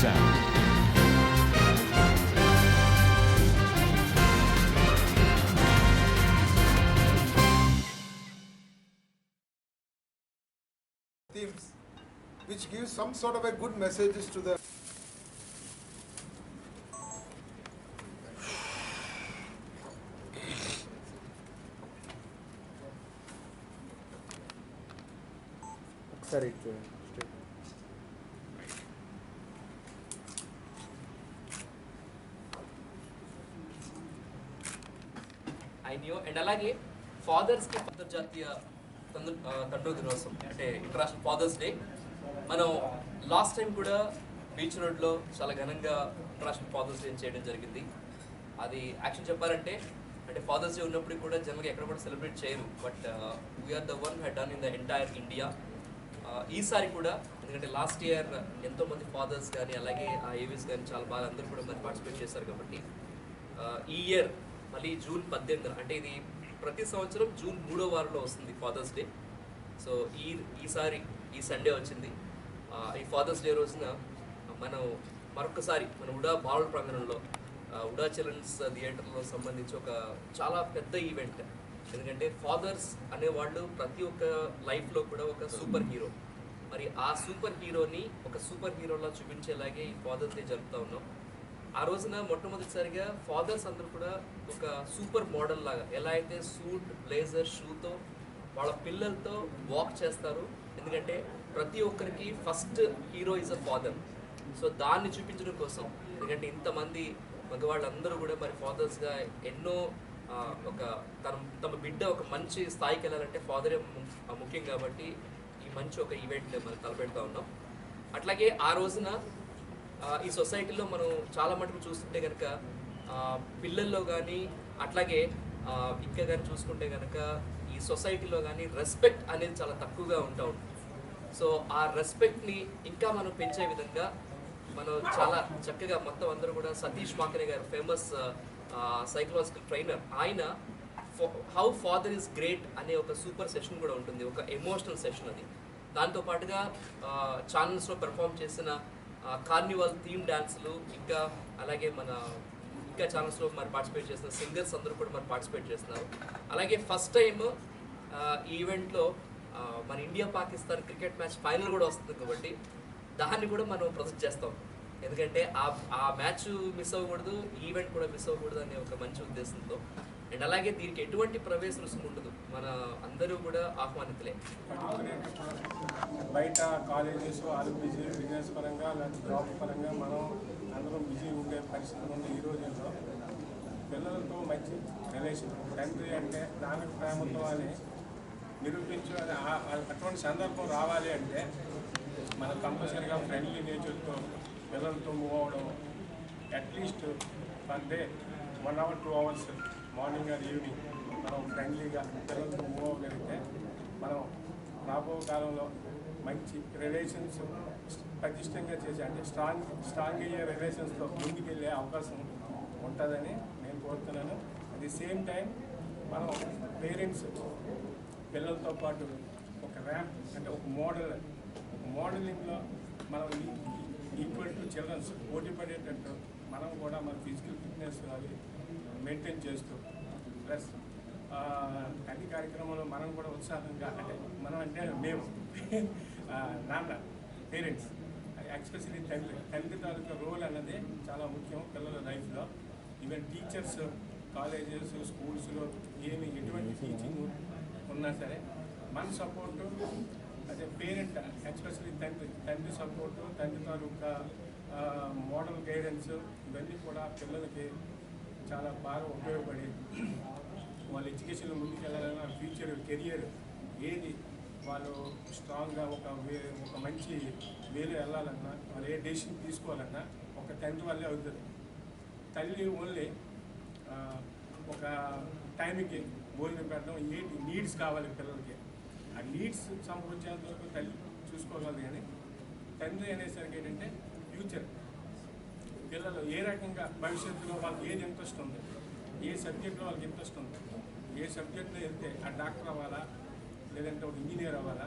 sound. Which gives some sort of a good messages to the ಸರಿ అయినయో and అలాగే ఫాదర్స్కి అంతర్జాతీయ తండ్రి తండ్రుల దినోత్సవం అంటే ఇంటర్నేషనల్ ఫాదర్స్ డే మనం లాస్ట్ టైం కూడా బీచ్ రోడ్లో చాలా ఘనంగా ఇంటర్నేషనల్ ఫాదర్స్ డే చేయడం జరిగింది. అది యాక్చువల్ చెప్పాలంటే అంటే ఫాదర్స్ డే ఉన్నప్పుడు కూడా జనరల్గా ఎక్కడ కూడా సెలబ్రేట్ చేయరు. But we are the one had done in the entire India ఈసారి కూడా ఎందుకంటే లాస్ట్ ఇయర్ ఎంతోమంది ఫాదర్స్ కానీ అలాగే ఆ ఏవీస్ కానీ చాలా బాగా అందరూ కూడా మరి పార్టిసిపేట్ చేశారు కాబట్టి ఈ ఇయర్ మళ్ళీ జూన్ పద్దెనిమిదిన అంటే ఇది ప్రతి సంవత్సరం జూన్ మూడో వారంలో వస్తుంది ఫాదర్స్ డే సో ఈ ఈసారి ఈ సండే వచ్చింది. ఈ ఫాదర్స్ డే రోజున మనం మరొకసారి మన ఉడా బాలుల ప్రాంగణంలో ఉడా చిల్డ్రన్స్ థియేటర్లో సంబంధించి ఒక చాలా పెద్ద ఈవెంట్. ఎందుకంటే ఫాదర్స్ అనేవాళ్ళు ప్రతి ఒక్క లైఫ్లో కూడా ఒక సూపర్ హీరో. మరి ఆ సూపర్ హీరోని ఒక సూపర్ హీరోలా చూపించేలాగే ఈ ఫాదర్స్ డే జరుపుతా ఉన్నాం. ఆ రోజున మొట్టమొదటిసారిగా ఫాదర్స్ అందరూ కూడా ఒక సూపర్ మోడల్ లాగా ఎలా అయితే సూట్ బ్లేజర్ షూతో వాళ్ళ పిల్లలతో వాక్ చేస్తారు. ఎందుకంటే ప్రతి ఒక్కరికి first hero is a father. So దాన్ని చూపించడం కోసం. ఎందుకంటే ఇంతమంది మగవాళ్ళందరూ కూడా మరి ఫాదర్స్గా ఎన్నో ఒక తన తమ బిడ్డ ఒక మంచి స్థాయికి వెళ్ళాలంటే ఫాదరే ముఖ్యం కాబట్టి ఈ మంచి ఒక ఈవెంట్ మనం తలపెడతా ఉన్నాం. అట్లాగే ఆ రోజున ఈ సొసైటీలో మనం చాలా మటుకు చూస్తుంటే కనుక పిల్లల్లో కానీ అట్లాగే ఇంకా కానీ చూసుకుంటే కనుక ఈ సొసైటీలో కానీ రెస్పెక్ట్ అనేది చాలా తక్కువగా ఉంటా ఉంటుంది. సో ఆ రెస్పెక్ట్ని ఇంకా మనం పెంచే విధంగా మనం చాలా చక్కగా మొత్తం అందరూ కూడా సతీష్ మాకనే గారు ఫేమస్ సైకలాజికల్ ట్రైనర్ ఆయన హౌ ఫాదర్ ఇస్ గ్రేట్ అనే ఒక సూపర్ సెషన్ కూడా ఉంటుంది. ఒక ఎమోషనల్ సెషన్ అది. దాంతో పాటుగా ఛానల్స్లో పెర్ఫామ్ చేసిన కార్నివల్ థీమ్ డ్యాన్స్లు ఇంకా అలాగే మన ఇంకా ఛానల్స్లో మరి పార్టిసిపేట్ చేసిన సింగర్స్ అందరూ కూడా మరి పార్టిసిపేట్ చేస్తున్నారు. అలాగే ఫస్ట్ టైం ఈ ఈవెంట్లో మన India Pakistan cricket match final కూడా వస్తుంది కాబట్టి దాన్ని కూడా మనం ప్రొజెక్ట్ చేస్తాం. ఎందుకంటే ఆ ఆ మ్యాచ్ మిస్ అవ్వకూడదు ఈవెంట్ కూడా మిస్ అవ్వకూడదు అనే ఒక మంచి ఉద్దేశంతో. అండ్ అలాగే దీనికి ఎటువంటి ప్రవేశ రుసుము ఉండదు. మన అందరూ కూడా ఆహ్వానితులే. బయట కాలేజెస్ వాళ్ళు బిజీ బిజినెస్ పరంగా లేదా జాబ్ పరంగా మనం అందరం బిజీ ఉండే పరిస్థితులు ఉంది ఈ రోజుల్లో. పిల్లలతో మంచి రిలేషన్ తండ్రి అంటే నాన్న ప్రేమతో అని నిరూపించు అది అటువంటి సందర్భం రావాలి అంటే మనం కంపల్సరీగా ఫ్రెండ్లీ నేచర్తో పిల్లలతో మూవ్ అవ్వడం at least per day one hour two hours morning and evening. మనం ఫ్రెండ్లీగా పిల్లలతో మూవ్ అవ్వగలిగితే మనం రాబో కాలంలో మంచి రిలేషన్స్ పటిష్టంగా చేసే అంటే స్ట్రాంగ్ స్ట్రాంగ్ అయ్యే రిలేషన్స్తో ముందుకెళ్ళే అవకాశం ఉంటుందని నేను కోరుతున్నాను. అట్ ది సేమ్ టైం మనం పేరెంట్స్ పిల్లలతో పాటు ఒక ర్యాంప్ అంటే ఒక మోడల్ ఒక మోడలింగ్లో మనం ఈక్వల్ టు చిల్డ్రన్స్ పోటీ పడేటట్టు మనం కూడా మన ఫిజికల్ ఫిట్నెస్ అవి మెయింటైన్ చేస్తూ ప్లస్ అన్ని కార్యక్రమంలో మనం కూడా ఉత్సాహంగా అంటే మనం అంటే మేము నాన్న పేరెంట్స్ ఎక్స్పెషలీ తల్లి తండ్రి తాలూకా రోల్ అన్నది చాలా ముఖ్యం పిల్లల లైఫ్లో. ఈవెన్ టీచర్స్ కాలేజెస్ స్కూల్స్లో ఏమి ఎటువంటి టీచింగ్ ఉన్నా సరే మన సపోర్టు అదే పేరెంట్ ఎక్స్పెషలీ తండ్రి తండ్రి సపోర్టు తండ్రి తాలూకా మోడల్ గైడెన్స్ ఇవన్నీ కూడా పిల్లలకి చాలా బాగా ఉపయోగపడి వాళ్ళ ఎడ్యుకేషన్లో ముందుకెళ్ళాలన్నా ఫ్యూచర్ కెరియర్ ఏది? వాళ్ళు స్ట్రాంగ్గా ఒక వే ఒక మంచి వేలో వెళ్ళాలన్నా వాళ్ళు ఏ డెసిషన్ తీసుకోవాలన్నా ఒక తండ్రి వల్లే అవుతుంది. తల్లి ఓన్లీ ఒక టైంకి భోజనం పెట్టడం ఏంటి? నీడ్స్ కావాలి పిల్లలకి. ఆ నీడ్స్ సమకూర్చేంత వరకు తల్లి చూసుకోగలదు కానీ తండ్రి అనేసరికి ఏంటంటే ఫ్యూచర్. పిల్లలు ఏ రకంగా భవిష్యత్తులో వాళ్ళకి ఏది ఇంట్రెస్ట్ ఉంది ఏ సబ్జెక్ట్లో వాళ్ళకి ఇంట్రెస్ట్ ఉంది ఏ సబ్జెక్ట్లో వెళ్తే ఆ డాక్టర్ అవ్వాలా లేదంటే ఒక ఇంజనీర్ అవ్వాలా